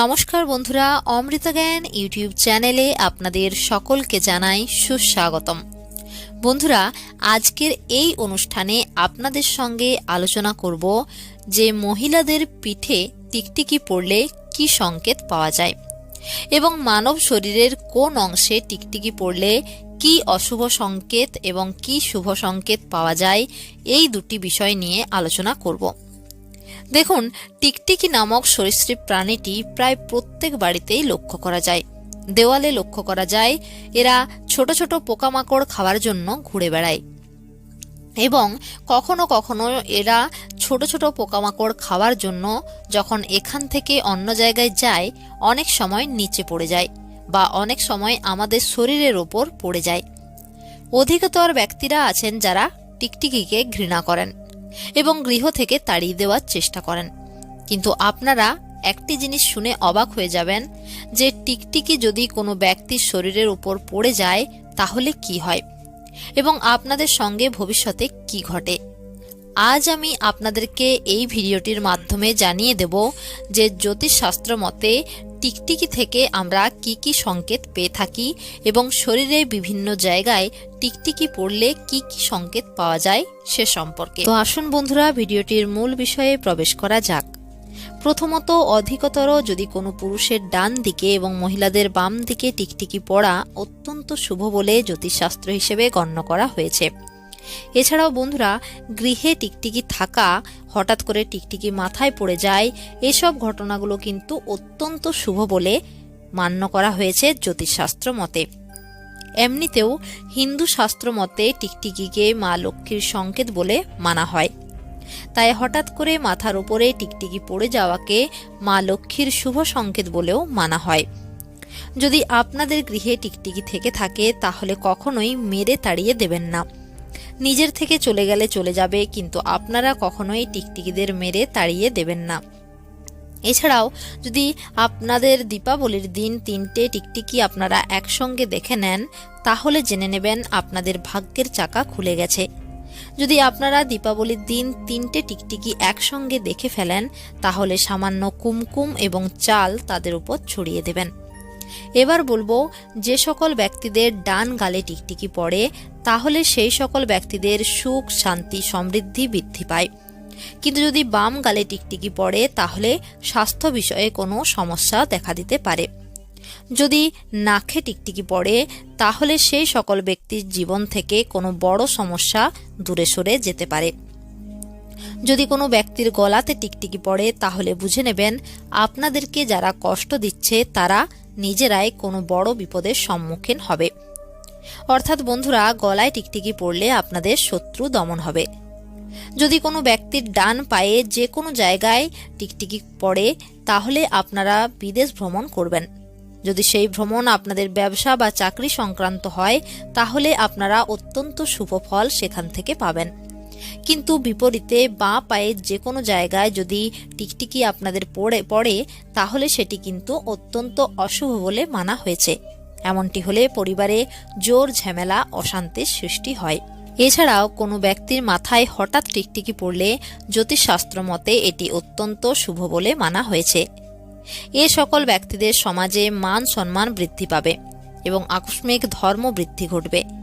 নমস্কার বন্ধুরা, অমৃত জ্ঞান ইউটিউব চ্যানেলে আপনাদের সকলকে জানাই সুস্বাগতম। বন্ধুরা, আজকের এই অনুষ্ঠানে আপনাদের সঙ্গে আলোচনা করব যে মহিলাদের পিঠে টিকটিকি পড়লে কি সংকেত পাওয়া যায় এবং মানব শরীরের কোন অংশে টিকটিকি পড়লে কি অশুভ সংকেত এবং কি শুভ সংকেত পাওয়া যায়, এই দুটি বিষয় নিয়ে আলোচনা করব। দেখুন, টিকটিকি নামক সরীসৃপ প্রাণীটি প্রায় প্রত্যেক বাড়িতেই লক্ষ্য করা যায়। দেওয়ালে লক্ষ্য করা যায়, এরা ছোট ছোট পোকামাকড় খাওয়ার জন্য ঘুরে বেড়ায়। এবং কখনো কখনো এরা ছোট ছোট পোকামাকড় খাওয়ার জন্য যখন এখান থেকে অন্য জায়গায় যায়, অনেক সময় নিচে পড়ে যায় বা অনেক সময় আমাদের শরীরের ওপর পড়ে যায়। অধিকতর ব্যক্তিরা আছেন যারা টিকটিকিকে ঘৃণা করেন। এবং গৃহ থেকে তাড়িয়ে দেওয়ার চেষ্টা করেন। কিন্তু আপনারা একটি জিনিস শুনে অবাক হয়ে যাবেন যে টিকটিকি যদি কোনো ব্যক্তির শরীরের উপর পড়ে যায়, তাহলে কি হয়? এবং আপনাদের সঙ্গে ভবিষ্যতে কি ঘটে? আজ আমি আপনাদেরকে এই ভিডিওটির মাধ্যমে জানিয়ে দেব যে জ্যোতিষশাস্ত্র মতে টিকটিকি থেকে আমরা কি কি সংকেত পেয়ে থাকি এবং শরীরে বিভিন্ন জায়গায় টিকটিকি পড়লে কি কি সংকেত পাওয়া যায় সে সম্পর্কে। তো আসুন বন্ধুরা, ভিডিওটির মূল বিষয়ে প্রবেশ করা যাক। প্রথমত, অধিকতর যদি কোনো পুরুষের ডান দিকে এবং মহিলাদের বাম দিকে টিকটিকি পড়া অত্যন্ত শুভ বলে জ্যোতিষশাস্ত্র হিসেবে গণ্য করা হয়েছে। এছাড়াও বন্ধুরা, গৃহে টিকটিকি থাকা হঠাৎ করে টিকটিকি মাথায় পড়ে যায়। এসব ঘটনাগুলো কিন্তু অত্যন্ত শুভ বলে মান্য করা হয়েছে জ্যোতিষশাস্ত্র মতে। এমনিতেও হিন্দু শাস্ত্র মতে টিকটিকিকে মা লক্ষ্মীর সংকেত বলে মানা হয়। তাই হঠাৎ করে মাথার উপরে টিকটিকি পড়ে যাওয়াকে মা লক্ষ্মীর শুভ সংকেত বলেও মানা হয়। যদি আপনাদের গৃহে টিকটিকি থেকে থাকে, তাহলে কখনোই মেরে তাড়িয়ে দেবেন না। নিজের থেকে চলে গেলে চলে যাবে, কিন্তু আপনারা কখনোই টিকটিকিদের মেরে তাড়িয়ে দেবেন না। এছাড়াও, যদি আপনাদের দীপাবলির দিন তিনটে টিকটিকি আপনারা একসঙ্গে দেখে নেন, তাহলে জেনে নেবেন আপনাদের ভাগ্যের চাকা খুলে গেছে। যদি আপনারা দীপাবলির দিন তিনটে টিকটিকি একসঙ্গে দেখে ফেলেন, তাহলে সামান্য কুমকুম এবং চাল তাদের উপর ছড়িয়ে দেবেন। এবার বলব, যে সকল ব্যক্তিদের ডান গালে টিকটিকি পড়ে, তাহলে সেই সকল ব্যক্তিদের সুখ, শান্তি, সমৃদ্ধি বৃদ্ধি পায়। কিন্তু যদি বাম গালে টিকটিকি পড়ে, তাহলে স্বাস্থ্য বিষয়ে কোনো সমস্যা দেখা দিতে পারে। যদি নাকে টিকটিকি পড়ে, তাহলে সেই সকল ব্যক্তির জীবন থেকে কোনো বড় সমস্যা দূরে সরে যেতে পারে। যদি কোনো ব্যক্তির গলাতে টিকটিকি পড়ে, তাহলে বুঝে নেবেন, আপনাদেরকে যারা কষ্ট দিচ্ছে, তারা নিজেরাই কোনো বড় বিপদের সম্মুখীন হবে। অর্থাৎ বন্ধুরা, গলায় টিকটিকি পড়লে আপনাদের শত্রু দমন হবে। যদি কোনো ব্যক্তির ডান পায়ে যে কোনো জায়গায় টিকটিকি পড়ে, তাহলে আপনারা বিদেশ ভ্রমণ করবেন। যদি সেই ভ্রমণ আপনাদের ব্যবসা বা চাকরি সংক্রান্ত হয়, তাহলে আপনারা অত্যন্ত শুভ ফল সেখান থেকে পাবেন। কিন্তু বিপরীতে বাঁ পায়ের যে কোনো জায়গায় যদি টিকটিকি আপনাদের পড়ে পড়ে, তাহলে সেটি কিন্তু অত্যন্ত অশুভ বলে মানা হয়েছে। এমনটি হলে পরিবারে জোর ঝামেলা, অশান্তির সৃষ্টি হয়। এছাড়াও কোনো ব্যক্তির মাথায় হঠাৎ টিকটিকি পড়লে জ্যোতিষশাস্ত্র মতে এটি অত্যন্ত শুভ বলে মানা হয়েছে। এ সকল ব্যক্তিদের সমাজে মান সম্মান বৃদ্ধি পাবে এবং আকস্মিক ধর্ম বৃদ্ধি ঘটবে।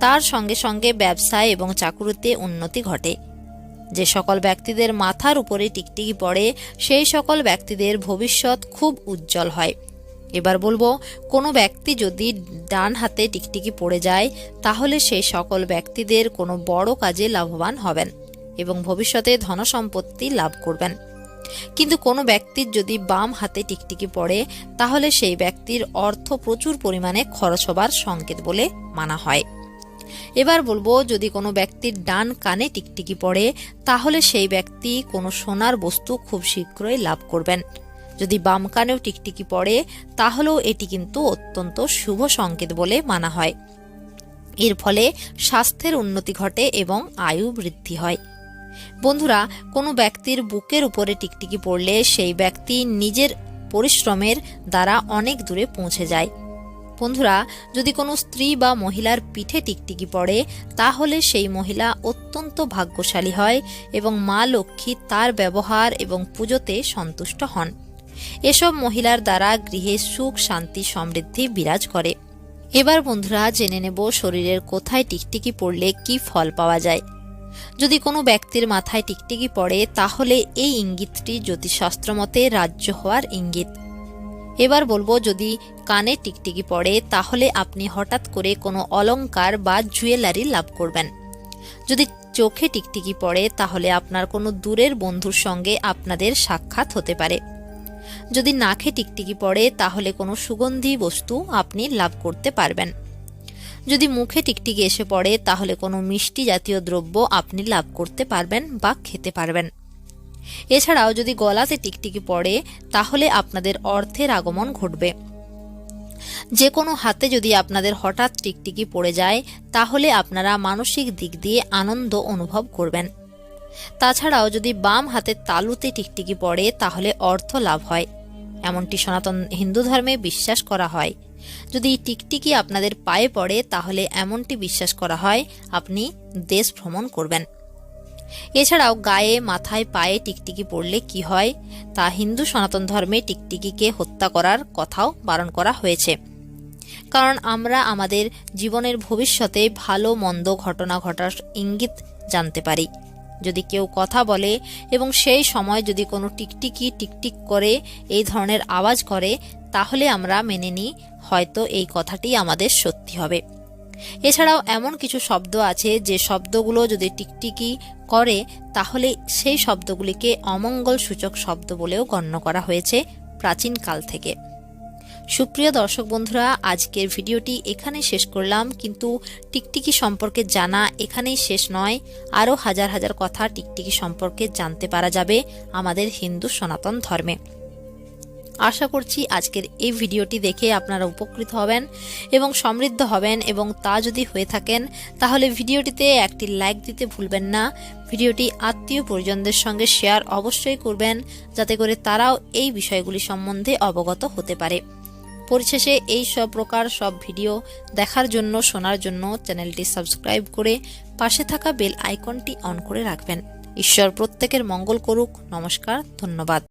তার সঙ্গে সঙ্গে ব্যবসায় এবং চাকুরিতে উন্নতি ঘটে। যে সকল ব্যক্তিদের মাথার উপরে টিকটিকি পড়ে, সেই সকল ব্যক্তিদের ভবিষ্যৎ খুব উজ্জ্বল হয়। এবার বলব, কোনো ব্যক্তি যদি ডান হাতে টিকটিকি পড়ে যায়, তাহলে সেই সকল ব্যক্তিদের কোনো বড় কাজে লাভবান হবেন এবং ভবিষ্যতে ধনসম্পত্তি লাভ করবেন। কিন্তু কোনো ব্যক্তির যদি বাম হাতে টিকটিকি পড়ে, তাহলে সেই ব্যক্তির অর্থ প্রচুর পরিমাণে খরচ হবার সংকেত বলে মানা হয়। এবার বলব, যদি কোনো ব্যক্তির ডান কানে টিকটিকি পড়ে, তাহলে সেই ব্যক্তি কোনো সোনার বস্তু খুব শীঘ্রই লাভ করবেন। যদি বাম কানেও টিকটিকি পড়ে, তাহলেও এটি কিন্তু অত্যন্ত শুভ সংকেত বলে মানা হয়। এর ফলে স্বাস্থ্যের উন্নতি ঘটে এবং আয়ু বৃদ্ধি হয়। বন্ধুরা, কোনো ব্যক্তির বুকের উপরে টিকটিকি পড়লে সেই ব্যক্তি নিজের পরিশ্রমের দ্বারা অনেক দূরে পৌঁছে যায়। বন্ধুরা, যদি কোনো স্ত্রী বা মহিলার পিঠে টিকটিকি পড়ে, তাহলে সেই মহিলা অত্যন্ত ভাগ্যশালী হয় এবং মা লক্ষ্মী তার ব্যবহার এবং পুজোতে সন্তুষ্ট হন। এসব মহিলার দ্বারা গৃহে সুখ, শান্তি, সমৃদ্ধি বিরাজ করে। এবার বন্ধুরা, জেনে নেব শরীরের কোথায় টিকটিকি পড়লে কি ফল পাওয়া যায়। যদি কোনো ব্যক্তির মাথায় টিকটিকি পড়ে, তাহলে এই ইঙ্গিতটি জ্যোতিষশাস্ত্র মতে রাজ্য হওয়ার ইঙ্গিত। এবার বলব, যদি কানে টিকটিকি পড়ে, তাহলে আপনি হঠাৎ করে কোনো অলংকার বা জুয়েলারি লাভ করবেন। যদি চোখে টিকটিকি পড়ে, তাহলে আপনার কোনো দূরের বন্ধুর সঙ্গে আপনাদের সাক্ষাৎ হতে পারে। যদি নাকে টিকটিকি পড়ে, তাহলে কোনো সুগন্ধি বস্তু আপনি লাভ করতে পারবেন। যদি মুখে টিকটিকি এসে পড়ে, তাহলে কোনো মিষ্টি জাতীয় দ্রব্য আপনি লাভ করতে পারবেন বা খেতে পারবেন। এছাড়াও যদি গলাতে টিকটিকি পড়ে, তাহলে আপনাদের অর্থের আগমন ঘটবে। যে কোনো হাতে যদি আপনাদের হঠাৎ টিকটিকি পড়ে যায়, তাহলে আপনারা মানসিক দিক দিয়ে আনন্দ অনুভব করবেন। তাছাড়াও যদি বাম হাতের তালুতে টিকটিকি পড়ে, তাহলে অর্থ লাভ হয়। এমনটি সনাতন হিন্দু ধর্মে বিশ্বাস করা হয়। যদি টিকটিকি আপনাদের পায়ে পড়ে, তাহলে এমনটি বিশ্বাস করা হয়, আপনি দেশ ভ্রমণ করবেন। এছাড়াও গায়ে, মাথায়, পায়ে টিকটিকি পড়লে কি হয়? তা হিন্দু সনাতন ধর্মে টিকটিকিকে হত্যা করার কথাও বারণ করা হয়েছে। কারণ আমরা আমাদের জীবনের ভবিষ্যতে ভালো, মন্দ ঘটনা ঘটার ইঙ্গিত জানতে পারি। যদি কেউ কথা বলে এবং সেই সময় যদি কোনো টিকটিকি টিকটিক করে, এই ধরনের আওয়াজ করে, তাহলে আমরা মেনে নিই হয়তো এই কথাটি আমাদের সত্যি হবে। এছাড়াও এমন কিছু শব্দ আছে যে শব্দগুলো যদি টিকটিকি করে, তাহলে সেই শব্দগুলিকে অমঙ্গল সূচক শব্দ বলেও গণ্য করা হয়েছে প্রাচীনকাল থেকে। সুপ্রিয় দর্শক বন্ধুরা, আজকের ভিডিওটি এখানে শেষ করলাম, কিন্তু টিকটিকি সম্পর্কে জানা এখানেই শেষ নয়। আরও হাজার হাজার কথা টিকটিকি সম্পর্কে জানতে পারা যাবে আমাদের হিন্দু সনাতন ধর্মে। আশা করছি আজকের এই ভিডিওটি দেখে আপনারা উপকৃত হবেন এবং সমৃদ্ধ হবেন এবং তা যদি হয়ে থাকেন, তাহলে ভিডিওটিতে একটি লাইক দিতে ভুলবেন না। ভিডিওটি আত্মীয় পরিজনদের সঙ্গে শেয়ার অবশ্যই করবেন, যাতে করে তারাও এই বিষয়গুলি সম্বন্ধে অবগত হতে পারে। পরিশেষে এই সব প্রকার সব ভিডিও দেখার জন্য, শোনার জন্য চ্যানেলটি সাবস্ক্রাইব করে পাশে থাকা বেল আইকনটি অন করে রাখবেন। ঈশ্বর প্রত্যেকের মঙ্গল করুক। নমস্কার, ধন্যবাদ।